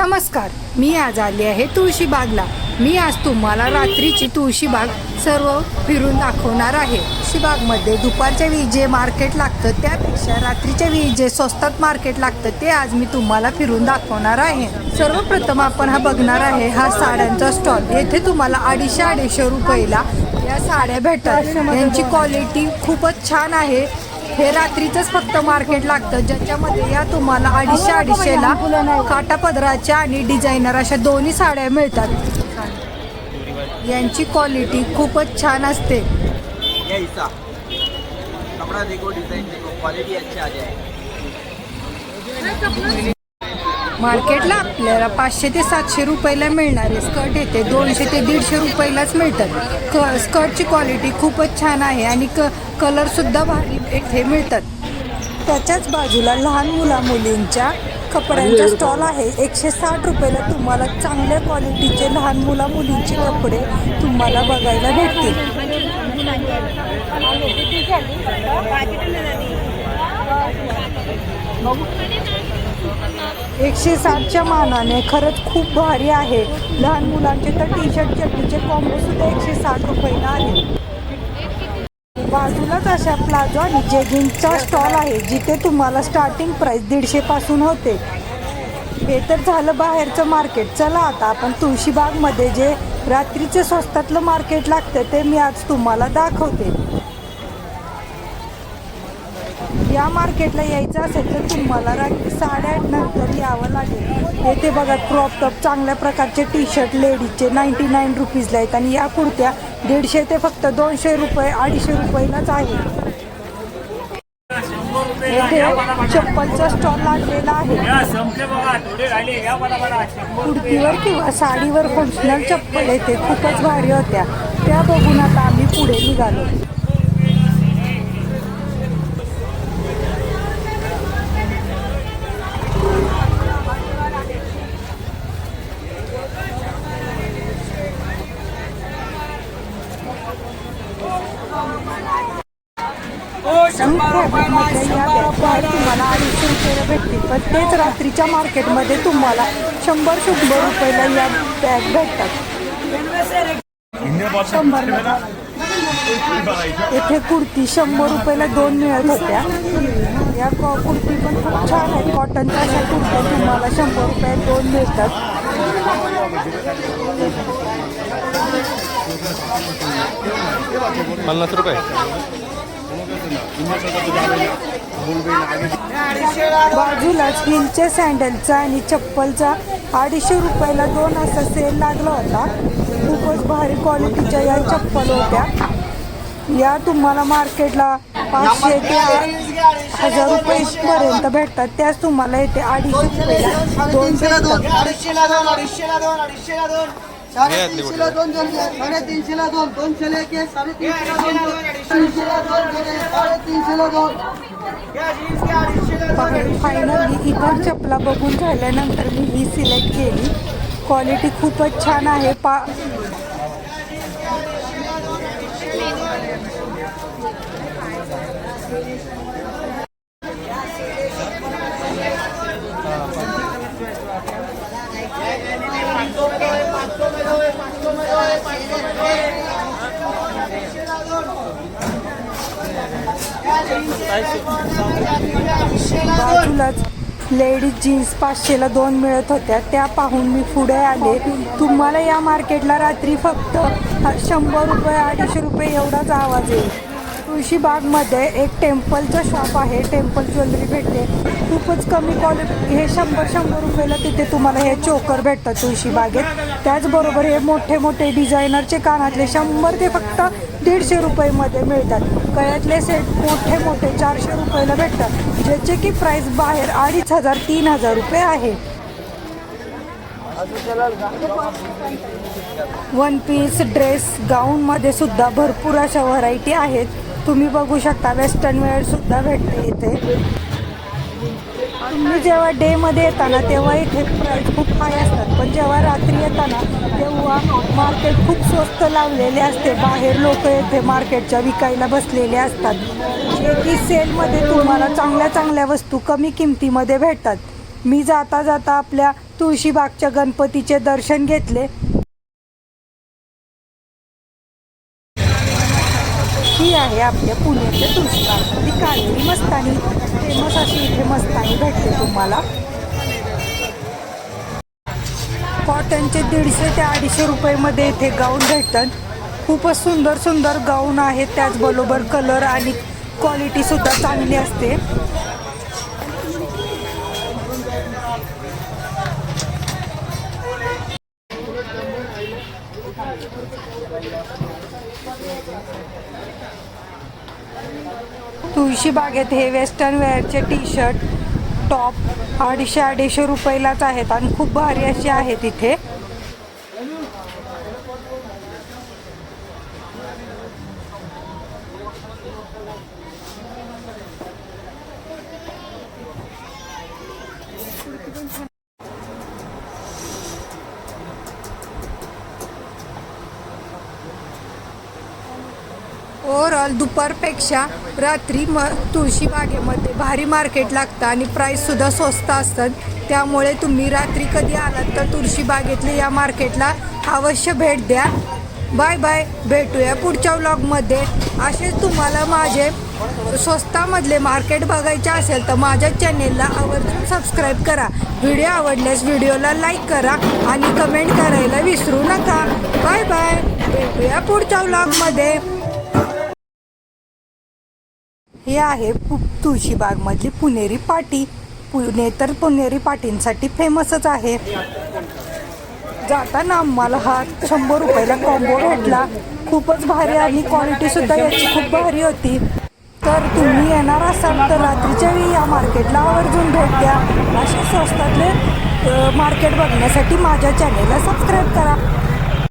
नमस्कार मी आज आली आहे तुळशीबागला. मी आज तुम्हाला रात्रीची तुळशीबाग सर्व फिरून दाखवणार आहे. तुळशीबागमध्ये दुपारच्या वेळी जे मार्केट लागतं त्यापेक्षा रात्रीच्या वेळी जे स्वस्तात मार्केट लागतं ते आज मी तुम्हाला फिरून दाखवणार आहे. सर्वप्रथम आपण हा बघणार आहे हा साड्यांचा स्टॉल. येथे तुम्हाला अडीचशे अडीचशे रुपयाला या साड्या भेटतात. यांची क्वालिटी खूपच छान आहे. हे रात्रीचंच फक्त मार्केट लागतं. ज्याच्यामध्ये या तुम्हाला अडीचशे अडीचशेला काटा पदराच्या आणि डिझायनर अशा दोन्ही साड्या मिळतात. यांची क्वालिटी खूपच छान असते. कपड़ा देखो देखो क्वालिटी अच्छा आ जाए. मार्केटला आपल्याला पाचशे ते सातशे रुपयाला मिळणारे स्कर्ट येते. दोनशे ते दीडशे रुपयालाच मिळतात. क स्कर्टची क्वालिटी खूपच छान आहे आणि क कलरसुद्धा भारी येथे मिळतात. त्याच्याच बाजूला लहान मुला मुलींच्या कपड्यांचा स्टॉल आहे. एकशे साठ रुपयाला तुम्हाला चांगल्या क्वालिटीचे लहान मुला मुलींचे कपडे तुम्हाला बघायला भेटतील. एकशे साठच्या मानाने खरंच खूप भारी आहे. लहान मुलांचे तर टी शर्ट चड्डीचे कॉम्बो सुद्धा एकशे साठ रुपयाला आहे बाजूलाच अशा प्लाझो आणि जेगिंगचा स्टॉल आहे जिथे तुम्हाला स्टार्टिंग प्राइस दीडशे पासून होते. हे तर झालं बाहेरचं मार्केट चला आता आपण तुळशीबागमध्ये जे रात्रीचं स्वस्तातलं मार्केट लागतं ते मी आज तुम्हाला दाखवते. या मार्केटला यायचं असेल तर तुम्हाला रात्री साडेआठ नंतर यावं लागेल. येथे बघा क्रॉप टॉप चांगल्या प्रकारचे टी शर्ट लेडीजचे नाईन्टी नाईन रुपीजला आहेत. आणि या कुर्त्या दीडशे ते फक्त दोनशे रुपये अडीचशे रुपयालाच आहे. येथे चप्पलचा स्टॉल लागलेला आहे. कुर्तीवर किंवा साडीवर फंक्शनल चप्पल येते खूपच भारी होत्या. त्या बघून आता आम्ही पुढे निघालो. फॅब्रिकमध्ये या तुम्हाला अडीचशे रुपयाला भेटतील पण तेच रात्रीच्या मार्केटमध्ये तुम्हाला शंभर शंभर रुपयाला या बॅग भेटतात शंभर येथे कुर्ती शंभर रुपयाला दोन मिळत होत्या. या कुर्ती पण खूप छान आहेत कॉटनच्या अशा कुर्त्या तुम्हाला शंभर रुपयात दोन मिळतात. पन्नास रुपये. बाजूलाच हिलच्या सँडलचा आणि चप्पलचा अडीचशे रुपयाला दोन असा सेल लागला होता. खूपच भारी क्वालिटीच्या या चप्पल होत्या. या तुम्हाला मार्केटला पाचशे ते हजार रुपयेपर्यंत भेटतात. त्याच तुम्हाला इथे अडीचशे रुपयाला दोन. भेटतात अडीचशेला दोन अडीचशेला दोन अडीचशेला दोन साडेतीनशेला दोन. साडेतीनशेला दोन दोनशेला एक साडेतीनशेला दोन तीनशेला दोन साडेतीनशेला दोन. फायनली इतर चपला बघून झाल्यानंतर मी ही सिलेक्ट केली. क्वालिटी खूपच छान आहे. पा बाजूलाच लेडीज जीन्स पाचशेला दोन मिळत होत्या. त्या पाहून मी पुढे आले. तुम्हाला या मार्केटला रात्री फक्त शंभर रुपये अडीचशे रुपये एवढाच आवाज येईल. तुळशीबागमध्ये एक टेम्पलचं शॉप आहे. टेम्पल ज्वेलरी भेटते. खूपच कमी क्वालिटी हे शंभर शंभर रुपयाला तिथे तुम्हाला हे चोकर भेटतात तुळशीबागेत. त्याचबरोबर हे मोठे मोठे डिझायनरचे कानातले शंभर ते फक्त दीडशे रुपयेमध्ये मिळतात. गळ्यातले सेट मोठे मोठे चारशे रुपयाला भेटतात ज्याचे की प्राईस बाहेर अडीच हजार तीन हजार रुपये आहे. वन पीस ड्रेस गाऊनमध्ये सुद्धा भरपूर अशा व्हरायटी आहेत. तुम्ही बघू शकता वेस्टर्न वेअर सुद्धा भेटते इथे. तुम्ही जेव्हा डेमध्ये येताना तेव्हा इथे प्राईस खूप हाय असतात. पण जेव्हा रात्री येताना तेव्हा मार्केट खूप स्वस्त लावलेले असते. बाहेर लोक येथे मार्केटच्या विकायला बसलेले असतात. जे की सेलमध्ये तुम्हाला चांगल्या चांगल्या वस्तू कमी किमतीमध्ये भेटतात. मी जाता जाता आपल्या तुळशीबागच्या गणपतीचे दर्शन घेतले. ही आहे आपल्या पुण्याच्या तुळशीबाग ही मस्तानी फेमस अशी इथे मस्तानी भेटते तुम्हाला. कॉटनचे दीडशे ते अडीचशे रुपयेमध्ये इथे गाऊन भेटतात. खूपच सुंदर सुंदर गाऊन आहेत त्याचबरोबर कलर आणि क्वालिटी सुद्धा चांगली असते. तुळशी बागेत हे वेस्टर्न वेअरचे टी शर्ट टॉप अडीचशे अडीचशे रुपयालाच आहेत आणि खूप भारी असे आहेत इथे. काल दुपारपेक्षा रात्री म तुळशीबागेमध्ये भारी मार्केट लागतं आणि प्राईससुद्धा स्वस्त असतात. त्यामुळे तुम्ही रात्री कधी आलात तर तुळशी या मार्केटला अवश्य भेट द्या. बाय बाय भेटूया पुढच्या व्लॉगमध्ये असेच तुम्हाला माझे स्वस्तामधले मार्केट बघायचे असेल तर माझ्या चॅनेलला आवर्जून सबस्क्राईब करा. व्हिडिओ आवडल्यास व्हिडिओला लाईक करा आणि कमेंट करायला विसरू नका. बाय बाय भेटूया पुढच्या व्लॉगमध्ये हे आहे पु तुळशीबागमधली पुणेरी पाटी. पुणे तर पुणेरी पाटींसाठी फेमसच आहे. जाताना आम्हाला हा शंभर रुपयाला कॉम्बो भेटला. खूपच भारी आणि क्वालिटी सुद्धा याची खूप भारी होती. तर तुम्ही येणार असाल तर रात्रीच्या वेळी या मार्केटला आवर्जून भेट द्या. असे स्वस्तातले मार्केट बघण्यासाठी माझ्या चॅनेलला सबस्क्राईब करा.